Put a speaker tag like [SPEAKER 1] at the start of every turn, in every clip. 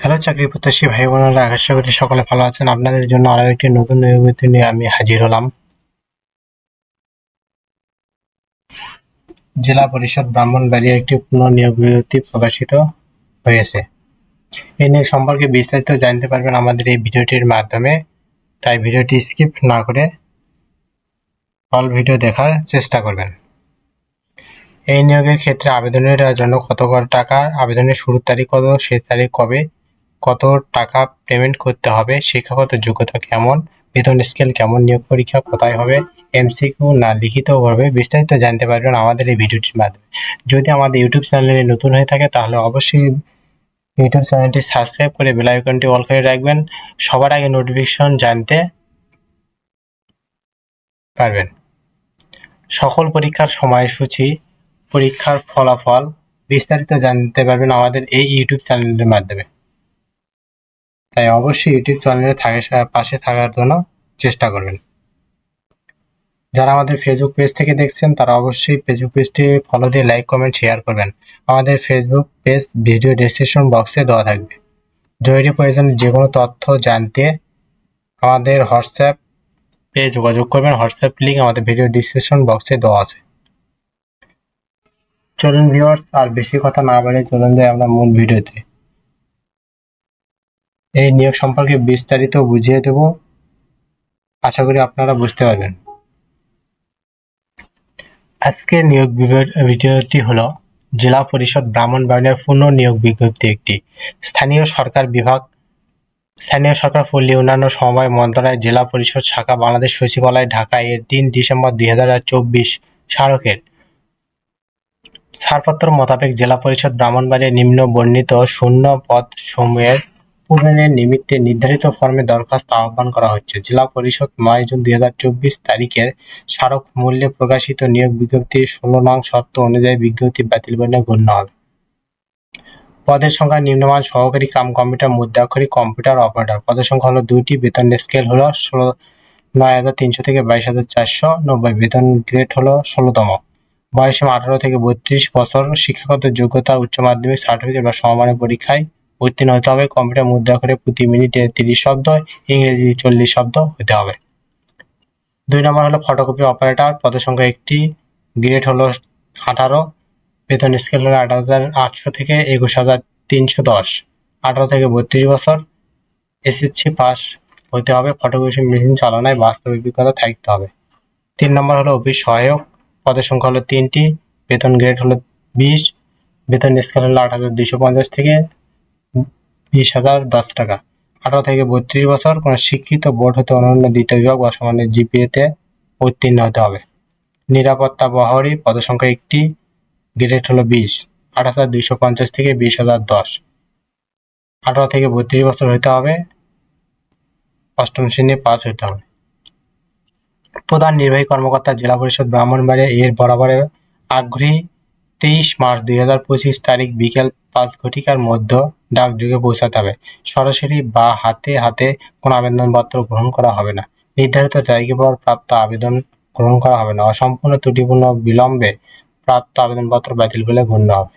[SPEAKER 1] Hello চাকরি প্রত্যাশী ভাই বোনেরা, আশা করি সকলে ভালো আছেন। আপনাদের জন্য আরও একটি নতুন নিয়মিত নিয়ে আমি হাজির হলাম। জেলা পরিষদ ব্রাহ্মণবাড়িয়া একটি পুনঃনিয়োগ বিজ্ঞপ্তি প্রকাশিত হয়েছে। এই নিয়োগ সম্পর্কে বিস্তারিত জানতে পারবেন আমাদের এই ভিডিওটির মাধ্যমে। তাই ভিডিওটি স্কিপ না করে অল ভিডিও দেখার চেষ্টা করবেন। এই নিয়োগের ক্ষেত্রে আবেদনের জন্য কত টাকা, আবেদনের শুরুর তারিখ কত, শেষ তারিখ কবে, কত টাকা পেমেন্ট করতে হবে, শিক্ষাগত যোগ্যতা কেমন, বেতন স্কেল কেমন, নিয়োগ পরীক্ষা কোথায় হবে এমসিকিউ না লিখিতভাবে বিস্তারিত জানতে পারবেন আমাদের এই ভিডিওটির মাধ্যমে। যদি আমাদের ইউটিউব চ্যানেলে নতুন হয়ে থাকে তাহলে অবশ্যই ইউটিউব চ্যানেলটি সাবস্ক্রাইব করে বেল আইকনটি অল করে রাখবেন। সবার আগে নোটিফিকেশন জানতে পারবেন। সকল পরীক্ষার সময়সূচি পরীক্ষার ফলাফল বিস্তারিত জানতে পারবেন আমাদের এই ইউটিউব চ্যানেলের মাধ্যমে। তাই অবশ্যই ইউটিউব চ্যানেলে থাকে, পাশে থাকার জন্য চেষ্টা করবেন। যারা আমাদের ফেসবুক পেজ থেকে দেখছেন, তারা অবশ্যই ফেসবুক পেজটি ফলো দিয়ে লাইক কমেন্ট শেয়ার করবেন। আমাদের ফেসবুক পেজ ভিডিও ডেসক্রিপশন বক্সে দেওয়া থাকবে। জরুরি প্রয়োজনে যে কোনো তথ্য জানতে আমাদের হোয়াটসঅ্যাপ পেয়ে যোগাযোগ করবেন। হোয়াটসঅ্যাপ লিঙ্ক আমাদের ভিডিও ডিসক্রিপশন বক্সে দেওয়া আছে। চলুন ভিউয়ার্স আর বেশি কথা না বলে চলুন যাই আমরা মূল ভিডিওতে। এই নিয়োগ সম্পর্কে বিস্তারিত বুঝিয়ে দেব। আশা করি আপনারা বুঝতে পারবেন। আজকের নিয়োগ ভিডিওটি হলো জেলা পরিষদ ব্রাহ্মণবাড়িয়ার পূর্ণ নিয়োগ বিজ্ঞপ্তি একটি। স্থানীয় সরকার বিভাগ, স্থানীয় সরকার পল্লী উন্নয়ন সমবায় মন্ত্রণালয়, জেলা পরিষদ শাখা বাংলাদেশ সচিবালয়, ঢাকা, এর তিন ডিসেম্বর দুই হাজার চব্বিশ স্মারকের। ছাড়পত্র মোতাবেক জেলা পরিষদ ব্রাহ্মণবাড়িয়া নিম্ন বর্ণিত শূন্য পদ সমূহের পূরণের নিমিত্তে নির্ধারিত ফর্মে দরখাস্ত আহ্বান করা হচ্ছে। জেলা পরিষদ নয় জুন দুই হাজার চব্বিশ তারিখের স্মারক মূল্যে প্রকাশিত নিয়োগ বিজ্ঞপ্তি ষোলো নং শর্ত অনুযায়ী বিজ্ঞপ্তি বাতিল বলে গণ্য হবে। পদের সংখ্যা নিম্নমান সহকারী কাম কম্পিউটার মুদ্রাক্ষরী কম্পিউটার, অপারেটর। পদের সংখ্যা হলো দুইটি, বেতন স্কেল হলো ষোলো, নয় হাজার তিনশো থেকে বাইশ হাজার চারশো নব্বই। বেতন গ্রেড হলো ষোলোতম। বয়স আঠারো থেকে বত্রিশ বছর শিক্ষাগত যোগ্যতা, উচ্চ মাধ্যমিক সার্টিফিকেট বা সমমানের পরীক্ষায় উত্তীর্ণ হতে হবে। কম্পিউটার মুদ্রা করে প্রতি মিনিটে তিরিশ শব্দ ইংরেজি চল্লিশ শব্দ হতে হবে। দুই নম্বর হলো ফটোকপি অপারেটর পদের সংখ্যা একটি। গ্রেড হলো আঠারো। বেতন স্কেল হলো আট হাজার আটশো থেকে একুশ হাজার তিনশো দশ। আঠারো থেকে বত্রিশ বছর এসএসসি পাস হতে হবে। ফটোকপি মেশিন চালনায় বাস্তব অভিজ্ঞতা থাকতে হবে। তিন নম্বর হলো অফিস সহায়ক। পদের সংখ্যা হলো তিনটি, বেতন গ্রেড হলো বিশ, বেতন স্কেল হলো আট হাজার দুইশো পঞ্চাশ থেকে বিশ হাজার দশ টাকা। আঠারো থেকে বত্রিশ বছর কোনো শিক্ষিত বোর্ড হতে অন্যান্য দ্বিতীয় বিভাগ বা সমানের জিপিএতে উত্তীর্ণ হতে হবে। নিরাপত্তা বহরী পদসংখ্যা একটি গ্রেড হলো বিশ, আট হাজার দুইশো পঞ্চাশ থেকে বিশ হাজার দশ। আঠারো থেকে বত্রিশ বছর হতে হবে, অষ্টম শ্রেণি পাস হতে হবে। প্রধান নির্বাহী কর্মকর্তা জেলা পরিষদ ব্রাহ্মণবাড়িয়া এর বরাবরের আগ্রহী তেইশ মার্চ দুই হাজার পঁচিশ তারিখ বিকেল পাঁচ ঘটিকার মধ্যে ডাকযোগে পৌঁছাতে হবে। সরাসরি বা হাতে হাতে কোনো আবেদনপত্র গ্রহণ করা হবে না। নির্ধারিত তারিখে পর প্রাপ্ত আবেদন গ্রহণ করা হবে না। অসম্পূর্ণ ত্রুটিপূর্ণ বিলম্বে প্রাপ্ত আবেদনপত্র বাতিল বলে গণ্য হবে।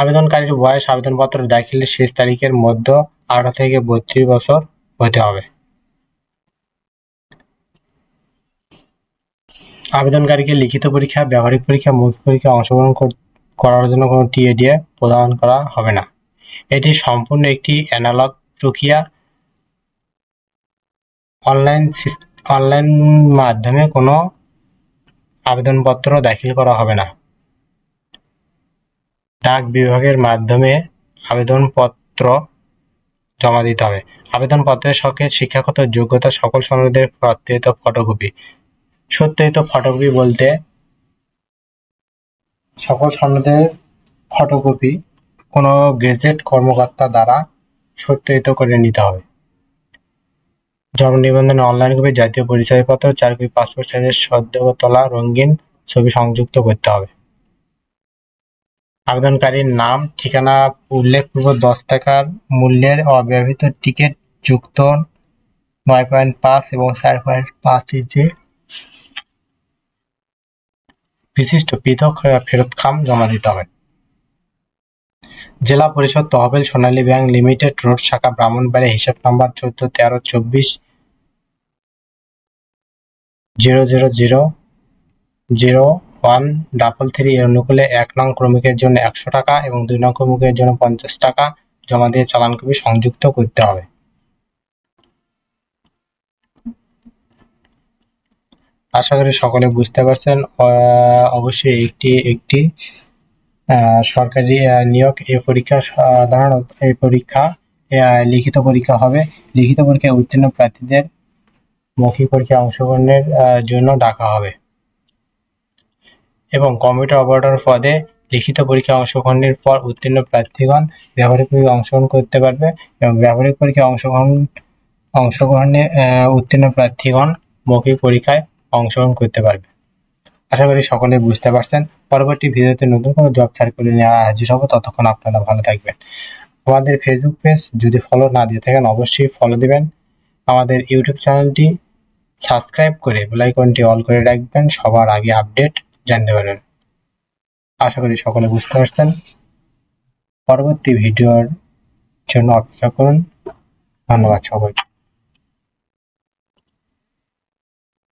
[SPEAKER 1] আবেদনকারীর বয়স আবেদনপত্র দাখিলের শেষ তারিখের মধ্যে আঠারো থেকে বত্রিশ বছর হতে হবে। আবেদনকারীকে লিখিত পরীক্ষা, ব্যবহারিক পরীক্ষা, মৌখিক পরীক্ষা অংশগ্রহণ করার জন্য কোনো টিএডিএ প্রদান করা হবে না। এটি সম্পূর্ণ একটি অ্যানালগ প্রক্রিয়া। অনলাইন অনলাইন মাধ্যমে কোনো আবেদনপত্র দাখিল করা হবে না। ডাক বিভাগের মাধ্যমে আবেদনপত্র জমা দিতে হবে। আবেদনপত্রের সঙ্গে শিক্ষাগত যোগ্যতা, সকল সনদের প্রত্যয়িত ফটোকপি সত্যায়িত ফটোকপি বলতে সকল সনদের ফটোকপি কোনো গেজেট কর্মকর্তা দ্বারা সত্যায়িত করে নিতে হবে। জন্ম নিবন্ধন অনলাইন কপি জাতীয় পরিচয়পত্র চার কপি পাসপোর্ট সাইজের সদ্য তোলা রঙিন ছবি সংযুক্ত করতে হবে। আবেদনকারীর নাম, ঠিকানা উল্লেখপূর্বক দশ টাকার মূল্যের অব্যবহৃত টিকিট যুক্ত নয় পয়েন্ট পাঁচ এবং চার পয়েন্ট পাঁচ ইঞ্চি বিশিষ্ট পৃথক ফেরত খাম জমা দিতে হবে। জেলা পরিষদ তহবিল সোনালী ব্যাংক লিমিটেড রোড শাখা ব্রাহ্মণবাড়িয়া হিসাব নাম্বার চোদ্দ তেরো চব্বিশ zero zero zero zero one double three এর অনুকূলে এক নং ক্রমিকের জন্য একশো টাকা এবং দুই নং ক্রমিকের জন্য পঞ্চাশ টাকা জমা দিয়ে চালান কপি সংযুক্ত করতে হবে। আশা করি সকলে বুঝতে পারছেন অবশ্যই একটি একটি সরকারি নিয়োগ এই পরীক্ষা সাধারণত এই পরীক্ষা লিখিত পরীক্ষা হবে। লিখিত পরীক্ষায় উত্তীর্ণ প্রার্থীদের মৌখিক পরীক্ষায় অংশগ্রহণের জন্য ডাকা হবে। এবং কম্পিউটার অপারেটর পদে লিখিত পরীক্ষায় অংশগ্রহণের পর উত্তীর্ণ প্রার্থীগণ ব্যবহারিক পরীক্ষায় অংশগ্রহণ করতে পারবে এবং ব্যবহারিক পরীক্ষায় অংশগ্রহণ, অংশগ্রহণে উত্তীর্ণ প্রার্থীগণ মৌখিক পরীক্ষায় অংশগ্রহণ করতে পারবে। আশা করি সকলে বুঝতে পারছেন। পরবর্তী ভিডিওতে নতুন কোনো জব সার্কুলার নিয়ে হাজির হব। ততক্ষণ আপনারা ভালো থাকবেন। আমাদের ফেসবুক পেজ যদি ফলো না দিয়ে থাকেন, অবশ্যই ফলো দিবেন। আমাদের ইউটিউব চ্যানেলটি সাবস্ক্রাইব করে বেলাইকনটি অল করে রাখবেন। সবার আগে আপডেট জানতে পারেন আশা করি সকলে বুঝতে পারছেন। পরবর্তী ভিডিওর জন্য অপেক্ষা করুন। ধন্যবাদ সবাইকে।